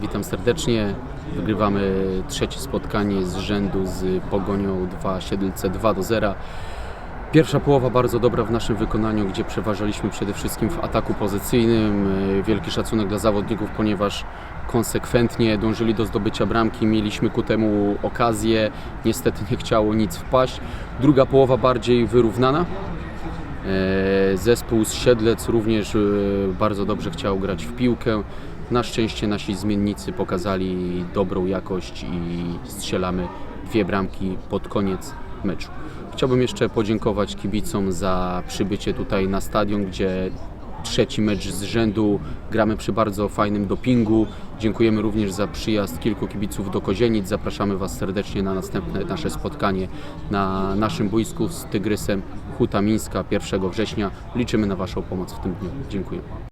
witam serdecznie. Wygrywamy trzecie spotkanie z rzędu z Pogonią 2 Siedlce 2 do 0. Pierwsza połowa bardzo dobra w naszym wykonaniu, gdzie przeważaliśmy przede wszystkim w ataku pozycyjnym. Wielki szacunek dla zawodników, ponieważ konsekwentnie dążyli do zdobycia bramki, mieliśmy ku temu okazję. Niestety nie chciało nic wpaść. Druga połowa bardziej wyrównana. E, Zespół z Siedlec również e, bardzo dobrze chciał grać w piłkę. Na szczęście nasi zmiennicy pokazali dobrą jakość i strzelamy dwie bramki pod koniec meczu. Chciałbym jeszcze podziękować kibicom za przybycie tutaj na stadion, gdzie trzeci mecz z rzędu gramy przy bardzo fajnym dopingu. Dziękujemy również za przyjazd kilku kibiców do Kozienic. Zapraszamy Was serdecznie na następne nasze spotkanie na naszym boisku z Tygrysem Huta Mińska 1 września. Liczymy na Waszą pomoc w tym dniu. Dziękuję.